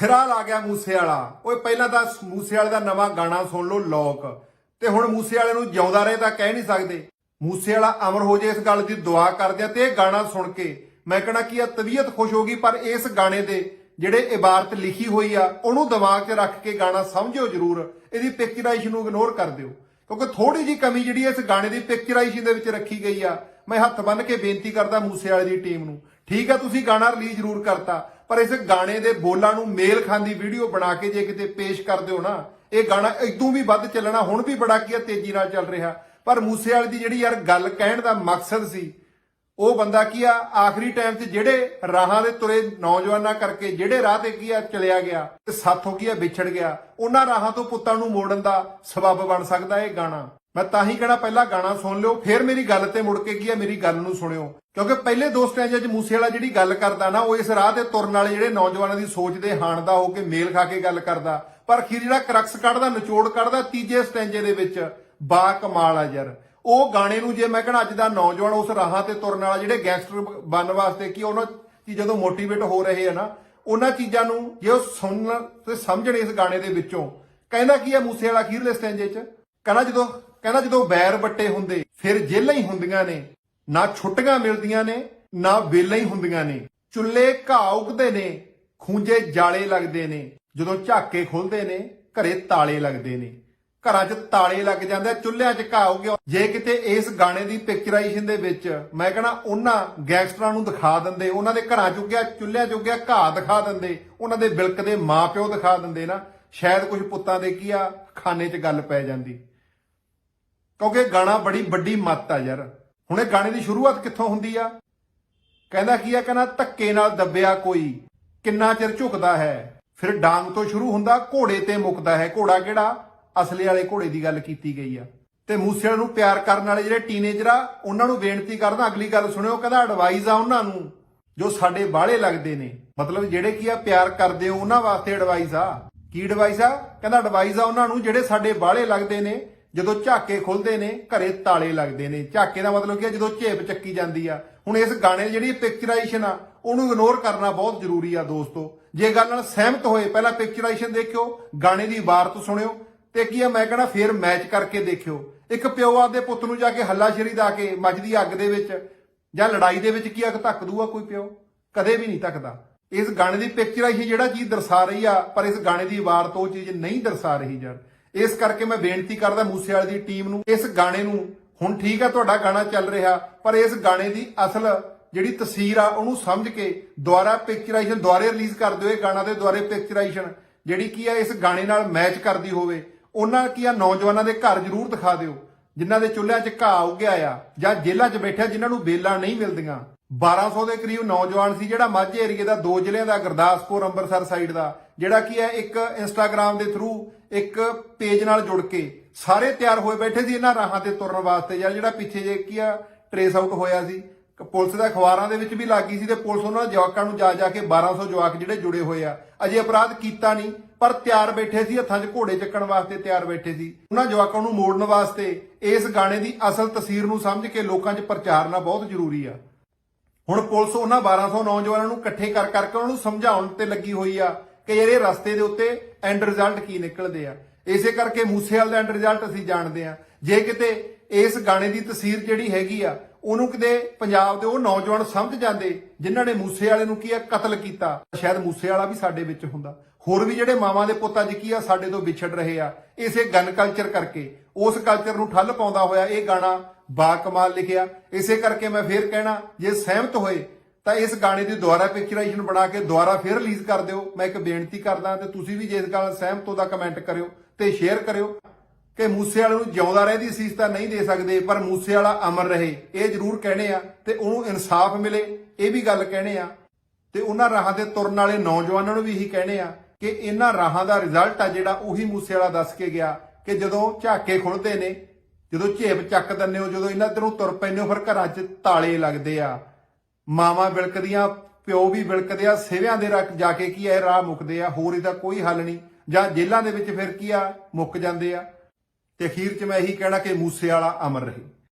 ਸਿਰਾ ਲਾ ਗਿਆ ਮੂਸੇ ਵਾਲਾ। ਓਏ, ਪਹਿਲਾਂ ਤਾਂ ਮੂਸੇ ਵਾਲੇ ਦਾ ਨਵਾਂ ਗਾਣਾ ਸੁਣ ਲਓ, ਲੋਕ। ਤੇ ਹੁਣ ਮੂਸੇ ਵਾਲੇ ਨੂੰ ਜਿਉਂਦਾ ਰਹੇ ਤਾਂ ਕਹਿ ਨਹੀਂ ਸਕਦੇ। ਮੂਸੇ ਵਾਲਾ ਅਮਰ ਹੋ ਜੇ ਇਸ ਗੱਲ ਦੀ ਦੁਆ ਕਰਦੇ ਆ ਤੇ ਇਹ ਗਾਣਾ ਸੁਣ ਕੇ ਮੈਂ ਕਹਣਾ ਕੀ ਆ ਤਬੀਅਤ ਖੁਸ਼ ਹੋ ਗਈ, ਪਰ ਇਸ ਗਾਣੇ ਦੇ ਜਿਹੜੇ ਇਬਾਰਤ ਲਿਖੀ ਹੋਈ ਆ, ਉਹਨੂੰ ਦਿਮਾਗ 'ਚ ਰੱਖ ਕੇ ਗਾਣਾ ਸਮਝਿਓ ਜ਼ਰੂਰ। ਇਹਦੀ ਪਿਕਚਰਾਈਜ਼ੇਸ਼ਨ ਨੂੰ ਇਗਨੋਰ ਕਰ ਦਿਓ। ਕਿਉਂਕਿ ਥੋੜੀ ਜੀ ਕਮੀ ਜਿਹੜੀ ਇਸ ਗਾਣੇ ਦੀ ਪਿਕਚਰਾਈਜ਼ੇਸ਼ਨ ਦੇ ਵਿੱਚ ਰੱਖੀ ਗਈ ਆ, ਮੈਂ ਹੱਥ ਬੰਨ੍ਹ ਕੇ ਬੇਨਤੀ ਕਰਦਾ ਮੂਸੇ ਵਾਲੇ ਦੀ ਟੀਮ ਨੂੰ। ਠੀਕ ਆ, ਤੁਸੀਂ ਗਾਣਾ ਰਿਲੀਜ਼ ਜ਼ਰੂਰ ਕਰਤਾ। ਪਰ ਇਸ ਗਾਣੇ ਦੇ ਬੋਲਾਂ ਨੂੰ ਮੇਲ ਖਾਂਦੀ ਵੀਡੀਓ ਬਣਾ ਕੇ ਜੇ ਕਿਤੇ ਪੇਸ਼ ਕਰ ਦਿਓ ਨਾ, ਇਹ ਗਾਣਾ ਇਦੋਂ ਵੀ ਵੱਧ ਚੱਲਣਾ, ਹੁਣ ਵੀ ਬੜਾ ਕੀ ਆ, ਤੇਜ਼ੀ ਨਾਲ ਚੱਲ ਰਿਹਾ। ਪਰ ਮੂਸੇ ਵਾਲੇ ਦੀ ਜਿਹੜੀ ਯਾਰ ਗੱਲ ਕਹਿਣ ਦਾ ਮਕਸਦ ਸੀ ਉਹ ਬੰਦਾ ਕੀ ਆ? ਆਖਰੀ ਟਾਈਮ 'ਚ ਜਿਹੜੇ ਰਾਹਾਂ ਦੇ ਤੁਰੇ ਨੌਜਵਾਨਾਂ ਕਰਕੇ ਜਿਹੜੇ ਰਾਹ ਤੇ ਕੀ ਆ? ਚਲਿਆ ਗਿਆ ਤੇ ਸਾਥੋਂ ਕੀ ਆ? ਵਿਛੜ ਗਿਆ। ਉਹਨਾਂ ਰਾਹਾਂ ਤੋਂ ਪੁੱਤਾਂ ਨੂੰ ਮੋੜਨ ਦਾ ਸਬਬ ਬਣ ਸਕਦਾ ਇਹ ਗਾਣਾ। ਮੈਂ ਤਾਂ ਹੀ ਕਹਿਣਾ ਪਹਿਲਾਂ ਗਾਣਾ ਸੁਣ ਲਿਓ, ਫਿਰ ਮੇਰੀ ਗੱਲ ਤੇ ਮੁੜ ਕੇ ਕੀ ਆ? ਮੇਰੀ ਗੱਲ ਨੂੰ ਸੁਣਿਓ। ਕਿਉਂਕਿ ਪਹਿਲੇ ਦੋ ਸਟੈਂਜਾਂ 'ਚ ਮੂਸੇ ਵਾਲਾ ਜਿਹੜੀ ਗੱਲ ਕਰਦਾ ਨਾ, ਉਹ ਇਸ ਰਾਹ ਤੇ ਤੁਰਨ ਵਾਲੇ ਜਿਹੜੇ ਨੌਜਵਾਨਾਂ ਦੀ ਸੋਚ ਦੇ ਹਾਣ ਦਾ ਹੋ ਕੇ ਮੇਲ ਖਾ ਕੇ ਗੱਲ ਕਰਦਾ। ਪਰ ਅਖੀਰ ਜਿਹੜਾ ਕਰਕਸ ਕੱਢਦਾ, ਨਿਚੋੜ ਕੱਢਦਾ ਤੀਜੇ ਸਟੈਂਜੇ ਦੇ ਵਿੱਚ, ਬਾ ਕਮਾਲ ਆ ਯਾਰ। ਉਹ ਗਾਣੇ ਨੂੰ ਜੇ ਮੈਂ ਕਹਣਾ ਅੱਜ ਦਾ ਨੌਜਵਾਨ ਉਸ ਰਾਹਾਂ ਤੇ ਤੁਰਨ ਵਾਲਾ, ਜਿਹੜੇ ਗੈਂਗਸਟਰ ਬਣਨ ਵਾਸਤੇ ਕੀ ਉਹਨਾਂ ਚੀਜ਼ਾਂ ਤੋਂ ਮੋਟੀਵੇਟ ਹੋ ਰਹੇ ਆ ਨਾ, ਉਹਨਾਂ ਚੀਜ਼ਾਂ ਨੂੰ ਜੇ ਉਹ ਸੁਣਨ ਤੇ ਸਮਝਣ ਇਸ ਗਾਣੇ ਦੇ ਵਿੱਚੋਂ, ਕਹਿੰਦਾ ਕੀ ਆ ਮੂਸੇ ਵਾਲਾ ਅਖੀਰਲੇ ਸਟੈਂਜੇ 'ਚ ਕਹਿੰਦਾ ਜਦੋਂ ਕਹਿੰਦਾ ਜਦੋਂ ਬੈਰ ਬੱਟੇ ਹੁੰਦੇ, ਫਿਰ ਜੇਲਾਂ ਹੀ ਹੁੰਦੀਆਂ ਨੇ, ਨਾ ਛੁੱਟੀਆਂ ਮਿਲਦੀਆਂ ਨੇ, ਨਾ ਵੇਲਾਂ ਹੀ ਹੁੰਦੀਆਂ ਨੇ। ਚੁੱਲ੍ਹੇ ਘਾਹ ਉਗਦੇ ਨੇ, ਖੂੰਜੇ ਜਾਲੇ ਲੱਗਦੇ ਨੇ, ਜਦੋਂ ਝਾਕੇ ਖੁੱਲਦੇ ਨੇ, ਘਰੇ ਤਾਲੇ ਲੱਗਦੇ ਨੇ। ਘਰਾਂ 'ਚ ਤਾਲੇ ਲੱਗ ਜਾਂਦੇ ਆ, ਚੁੱਲ੍ਹਿਆਂ 'ਚ ਘਾਹ ਉੱਗਿਆ ਜੇ ਕਿਤੇ ਇਸ ਗਾਣੇ ਦੀ ਪਿਕਚਰਾਈਜ਼ੇਸ਼ਨ ਦੇ ਵਿੱਚ ਮੈਂ ਕਹਣਾ ਉਹਨਾਂ ਗੈਂਗਸਟਰਾਂ ਨੂੰ ਦਿਖਾ ਦਿੰਦੇ ਉਹਨਾਂ ਦੇ ਘਰਾਂ 'ਚ ਉੱਗਿਆ ਚੁੱਲ੍ਹਿਆਂ 'ਚ ਉੱਗਿਆ ਘਾਹ ਦਿਖਾ ਦਿੰਦੇ ਉਹਨਾਂ ਦੇ ਬਿਲਕਦੇ ਮਾਪਿਓ ਦਿਖਾ ਦਿੰਦੇ ਨਾ ਸ਼ਾਇਦ ਕੁਝ ਪੁੱਤਾਂ ਦੇ ਕੀ ਆ ਖਾਨੇ 'ਚ ਗੱਲ ਪੈ ਜਾਂਦੀ। ਕਿਉਂਕਿ ਗਾਣਾ ਬੜੀ ਵੱਡੀ ਮੱਤ ਆ ਯਾਰ। ਹੁਣ ਇਹ ਗਾਣੇ ਦੀ ਸ਼ੁਰੂਆਤ ਕਿੱਥੋਂ ਹੁੰਦੀ ਆ? ਕਹਿੰਦਾ ਕੀ ਆ ਕਹਿੰਦਾ ਧੱਕੇ ਨਾਲ ਦੱਬਿਆ ਕੋਈ ਕਿੰਨਾ ਚਿਰ ਝੁਕਦਾ ਹੈ? ਫਿਰ ਡਾਂਗ ਤੋਂ ਸ਼ੁਰੂ ਹੁੰਦਾ ਘੋੜੇ ਤੇ ਮੁੱਕਦਾ ਹੈ। ਘੋੜਾ ਕਿਹੜਾ? ਅਸਲੀ ਵਾਲੇ ਘੋੜੇ ਦੀ ਗੱਲ ਕੀਤੀ ਗਈ ਆ। ਤੇ ਮੂਸੇ ਵਾਲੇ ਨੂੰ ਪਿਆਰ ਕਰਨ ਵਾਲੇ ਜਿਹੜੇ ਟੀਨੇਜਰ ਆ, ਉਹਨਾਂ ਨੂੰ ਬੇਨਤੀ ਕਰਦਾ, ਅਗਲੀ ਗੱਲ ਸੁਣਿਓ, ਕਹਿੰਦਾ ਐਡਵਾਈਸ ਆ ਉਹਨਾਂ ਨੂੰ, ਜੋ ਸਾਡੇ ਬਾਹਲੇ ਲੱਗਦੇ ਨੇ। ਮਤਲਬ ਜਿਹੜੇ ਕੀ ਆ, ਪਿਆਰ ਕਰਦੇ ਹੋ ਉਹਨਾਂ ਵਾਸਤੇ ਐਡਵਾਈਸ ਆ। ਕੀ ਐਡਵਾਈਸ ਆ? ਕਹਿੰਦਾ ਐਡਵਾਈਸ ਆ ਉਹਨਾਂ ਨੂੰ, ਜਿਹੜੇ ਸਾਡੇ ਬਾਹਲੇ ਲੱਗਦੇ ਨੇ, ਜਦੋਂ ਝਾਕੇ ਖੁੱਲਦੇ ਨੇ, ਘਰੇ ਤਾਲੇ ਲੱਗਦੇ ਨੇ। ਝਾਕੇ ਦਾ ਮਤਲਬ ਕੀ ਆ, ਜਦੋਂ ਝੇਪ ਚੱਕੀ ਜਾਂਦੀ ਆ। ਹੁਣ ਇਸ ਗਾਣੇ ਦੀ ਜਿਹੜੀ ਪਿਕਚਰਾਈਜ਼ੇਸ਼ਨ ਆ, ਉਹਨੂੰ ਇਗਨੋਰ ਕਰਨਾ ਬਹੁਤ ਜ਼ਰੂਰੀ ਆ ਦੋਸਤੋ। ਜੇ ਗੱਲ ਨਾਲ ਸਹਿਮਤ ਹੋਏ, ਪਹਿਲਾਂ ਪਿਕਚਰਾਈਜ਼ੇਸ਼ਨ ਦੇਖਿਓ, ਗਾਣੇ ਦੀ ਇਬਾਰਤ ਸੁਣਿਓ। ਤੇ ਕੀ ਆ, ਮੈਂ ਕਹਣਾ ਫੇਰ ਮੈਚ ਕਰਕੇ ਦੇਖਿਓ। ਇੱਕ ਪਿਓ ਆਪਦੇ ਪੁੱਤ ਨੂੰ ਜਾ ਕੇ ਹੱਲਾਸ਼ੇਰੀ ਦਾ ਕੇ ਮੱਝਦੀ ਅੱਗ ਦੇ ਵਿੱਚ ਜਾਂ ਲੜਾਈ ਦੇ ਵਿੱਚ ਕੀ ਅੱਗ ਧੱਕ ਦੂਗਾ ਕੋਈ ਪਿਓ? ਕਦੇ ਵੀ ਨਹੀਂ ਧੱਕਦਾ। ਇਸ ਗਾਣੇ ਦੀ ਪਿਕਚਰਾਈਜ਼ੇਸ਼ਨ ਜਿਹੜਾ ਚੀਜ਼ ਦਰਸਾ ਰਹੀ ਆ, ਪਰ ਇਸ ਗਾਣੇ ਦੀ ਇਬਾਰਤ ਉਹ ਚੀਜ਼ ਨਹੀਂ ਦਰਸਾ ਰਹੀ ਯਾਰ ਇਸ ਕਰਕੇ ਮੈਂ ਬੇਨਤੀ ਕਰਦਾ ਮੂਸੇ ਵਾਲੇ ਦੀ ਟੀਮ ਨੂੰ, ਇਸ ਗਾਣੇ ਨੂੰ, ਹੁਣ ਠੀਕ ਆ, ਤੁਹਾਡਾ ਗਾਣਾ ਚੱਲ ਰਿਹਾ, ਪਰ ਇਸ ਗਾਣੇ ਦੀ ਅਸਲ ਜਿਹੜੀ ਤਸਵੀਰ ਆ, ਉਹਨੂੰ ਸਮਝ ਕੇ ਦੁਆਰਾ ਪਿਕਚਰਾਈਜ਼ੇਸ਼ਨ ਦੁਆਰੇ ਰਿਲੀਜ਼ ਕਰ ਦਿਓ ਇਹ ਗਾਣਾ ਦੇ ਦੁਆਰੇ ਪਿਕਚਰਾਈਜ਼ੇਸ਼ਨ ਜਿਹੜੀ ਕੀ ਆ, ਇਸ ਗਾਣੇ ਨਾਲ ਮੈਚ ਕਰਦੀ ਹੋਵੇ। ਉਹਨਾਂ ਕੀ ਆ, ਨੌਜਵਾਨਾਂ ਦੇ ਘਰ ਜ਼ਰੂਰ ਦਿਖਾ ਦਿਓ। ਜਿਨ੍ਹਾਂ ਦੇ ਚੁੱਲ੍ਹਿਆਂ 'ਚ ਘਾਹ ਉੱਗਿਆ ਆ ਜਾਂ ਜੇਲ੍ਹਾਂ 'ਚ ਬੈਠਿਆ ਜਿਨ੍ਹਾਂ ਨੂੰ ਬੇਲਾਂ ਨਹੀਂ ਮਿਲਦੀਆਂ। 1200 ਦੇ ਕਰੀਬ ਨੌਜਵਾਨ ਸੀ ਜਿਹੜਾ ਮਾਝੇ ਏਰੀਏ ਦਾ, ਦੋ ਜ਼ਿਲ੍ਹਿਆਂ ਦਾ, ਗੁਰਦਾਸਪੁਰ, ਅੰਮ੍ਰਿਤਸਰ ਸਾਈਡ ਦਾ, ਜਿਹੜਾ ਕੀ ਹੈ ਇੱਕ ਇੰਸਟਾਗ੍ਰam ਦੇ ਥਰੂ ਇੱਕ ਪੇਜ ਨਾਲ ਜੁੜ ਕੇ ਸਾਰੇ ਤਿਆਰ ਹੋਏ ਬੈਠੇ ਸੀ ਇਹਨਾਂ ਰਾਹਾਂ ਤੇ ਤੁਰਨ ਵਾਸਤੇ ਜਾਂ ਜਿਹੜਾ ਪਿੱਛੇ ਜੇ ਕੀ ਆ ਟਰੇਸ ਆਊਟ ਹੋਇਆ ਸੀ। ਕ- ਪੁਲਿਸ ਦੇ ਅਖਬਾਰਾਂ ਦੇ ਵਿੱਚ ਵੀ ਲੱਗੀ ਸੀ ਤੇ ਪੁਲਿਸ ਉਹਨਾਂ ਜਵਾਕਾਂ ਨੂੰ ਜਾ ਜਾ ਕੇ 1200 ਜਵਾਕ ਜਿਹੜੇ ਜੁੜੇ ਹੋਏ ਆ। ਅਜੇ ਅਪਰਾਧ ਕੀਤਾ ਨਹੀਂ, ਪਰ ਤਿਆਰ ਬੈਠੇ ਸੀ, ਹੱਥਾਂ 'ਚ ਘੋੜੇ ਚੱਕਣ ਵਾਸਤੇ ਤਿਆਰ ਬੈਠੇ ਸੀ। ਉਹਨਾਂ ਜਵਾਕਾਂ ਨੂੰ ਮੋੜਨ ਵਾਸਤੇ ਇਸ ਗਾਣੇ ਦੀ ਅਸਲ ਤਸਵੀਰ ਨੂੰ ਸਮਝ ਕੇ ਲੋਕਾਂ 'ਚ ਪ੍ਰਚਾਰਨਾ ਬਹੁਤ ਜ਼ਰੂਰੀ ਆ। ਹੁਣ ਪੁਲਿਸ ਉਹਨਾਂ 1200 ਨੌਜਵਾਨਾਂ ਨੂੰ ਇਕੱਠੇ ਕਰ ਕਰਕੇ ਉਹਨਾਂ ਨੂੰ ਸਮਝਾਉਣ ਤੇ ਲੱਗੀ ਹੋਈ ਆ ਕਿ ਯਾਰ ਰਸਤੇ ਦੇ ਉੱਤੇ ਐਂਡ ਰਿਜ਼ਲਟ ਕੀ ਨਿਕਲਦੇ ਆ। ਇਸੇ ਕਰਕੇ ਮੂਸੇਵਾਲ ਦਾ ਐਂਡ ਰਿਜ਼ਲਟ ਅਸੀਂ ਜਾਣਦੇ ਆ। ਜੇ ਕਿਤੇ ਇਸ ਗਾਣੇ ਦੀ ਤਸਵੀਰ ਜਿਹੜੀ ਹੈਗੀ ਆ ਉਹਨੂੰ ਕਿਤੇ ਪੰਜਾਬ ਦੇ ਉਹ ਨੌਜਵਾਨ ਸਮਝ ਜਾਂਦੇ, ਜਿਨ੍ਹਾਂ ਨੇ ਮੂਸੇ ਵਾਲੇ ਨੂੰ ਕੀ ਆ, ਕਤਲ ਕੀਤਾ। ਸ਼ਾਇਦ ਮੂਸੇ ਵਾਲਾ ਵੀ ਸਾਡੇ ਵਿੱਚ ਹੁੰਦਾ। ਹੋਰ ਵੀ ਜਿਹੜੇ ਮਾਵਾਂ ਦੇ ਪੁੱਤਾਂ 'ਚ ਕੀ ਆ, ਸਾਡੇ ਤੋਂ ਵਿਛੜ ਰਹੇ ਆ। ਇਸੇ ਗਨ ਕਲਚਰ ਕਰਕੇ, ਉਸ ਕਲਚਰ ਨੂੰ ਠੱਲ ਪਾਉਂਦਾ ਹੋਇਆ ਇਹ ਗਾਣਾ ਬਾ ਕਮਾਲ ਲਿਖਿਆ। ਇਸੇ ਕਰਕੇ ਮੈਂ ਫੇਰ ਕਹਿਣਾ, ਜੇ ਸਹਿਮਤ ਹੋਏ, ਤਾਂ ਇਸ ਗਾਣੇ ਦੀ ਦੁਬਾਰਾ ਪਿਕਚਰਾਈਜ਼ੇਸ਼ਨ ਬਣਾ ਕੇ ਦੁਬਾਰਾ ਫੇਰ ਰਿਲੀਜ਼ ਕਰ ਦਿਓ। ਮੈਂ ਇੱਕ ਬੇਨਤੀ ਕਰਦਾ ਤੇ ਤੁਸੀਂ ਵੀ ਜੇ ਇਸ ਗੱਲ ਸਹਿਮਤ ਹੋ ਤਾਂ ਕਮੈਂਟ ਕਰਿਓ ਤੇ ਸ਼ੇਅਰ ਕਰਿਓ। ਕਿ ਮੂਸੇ ਵਾਲੇ ਨੂੰ ਜਿਉਂਦਾ ਰਹਿ ਦੀ ਸੀਸ ਤਾਂ ਨਹੀਂ ਦੇ ਸਕਦੇ, ਪਰ ਮੂਸੇ ਵਾਲਾ ਅਮਰ ਰਹੇ। ਇਹ ਜ਼ਰੂਰ ਕਹਿਣੇ ਆ ਤੇ ਉਹਨੂੰ ਇਨਸਾਫ ਮਿਲੇ, ਇਹ ਵੀ ਗੱਲ ਕਹਿਣੇ ਆ। ਤੇ ਉਹਨਾਂ ਰਾਹਾਂ ਦੇ ਤੁਰਨ ਵਾਲੇ ਨੌਜਵਾਨਾਂ ਨੂੰ ਵੀ ਇਹੀ ਕਹਿਣੇ ਆ ਕਿ ਇਹਨਾਂ ਰਾਹਾਂ ਦਾ ਰਿਜ਼ਲਟ ਆ ਜਿਹੜਾ ਉਹੀ ਮੂਸੇ ਵਾਲਾ ਦੱਸ ਕੇ ਗਿਆ ਕਿ ਜਦੋਂ ਝਾਕੇ ਖੁੱਲਦੇ ਨੇ, ਜਦੋਂ ਝੇਪ ਚੱਕ ਦਿੰਦੇ ਹੋ, ਜਦੋਂ ਇਹਨਾਂ ਤਰ੍ਹਾਂ ਤੁਰ ਪੈਂਦੇ ਹੋ, ਫਿਰ ਘਰਾਂ 'ਚ ਤਾਲੇ ਲੱਗਦੇ ਆ। ਮਾਵਾਂ ਵਿਲਕਦੀਆਂ, ਪਿਓ ਵੀ ਵਿਲਕਦੇ ਆ, ਸਿਵਿਆਂ ਦੇ ਰੱਖ ਜਾ ਕੇ ਕੀ ਆ, ਇਹ ਰਾਹ ਮੁੱਕਦੇ ਆ, ਹੋਰ ਇਹਦਾ ਕੋਈ ਹੱਲ ਨਹੀਂ। ਜਾਂ ਜੇਲ੍ਹਾਂ ਦੇ ਵਿੱਚ ਫਿਰ ਕੀ ਆ, ਮੁੱਕ ਜਾਂਦੇ ਆ। ਤੇ ਅਖੀਰ 'ਚ ਮੈਂ ਇਹੀ ਕਹਿਣਾ ਕਿ ਮੂਸੇ ਵਾਲਾ ਅਮਰ ਰਹੇ।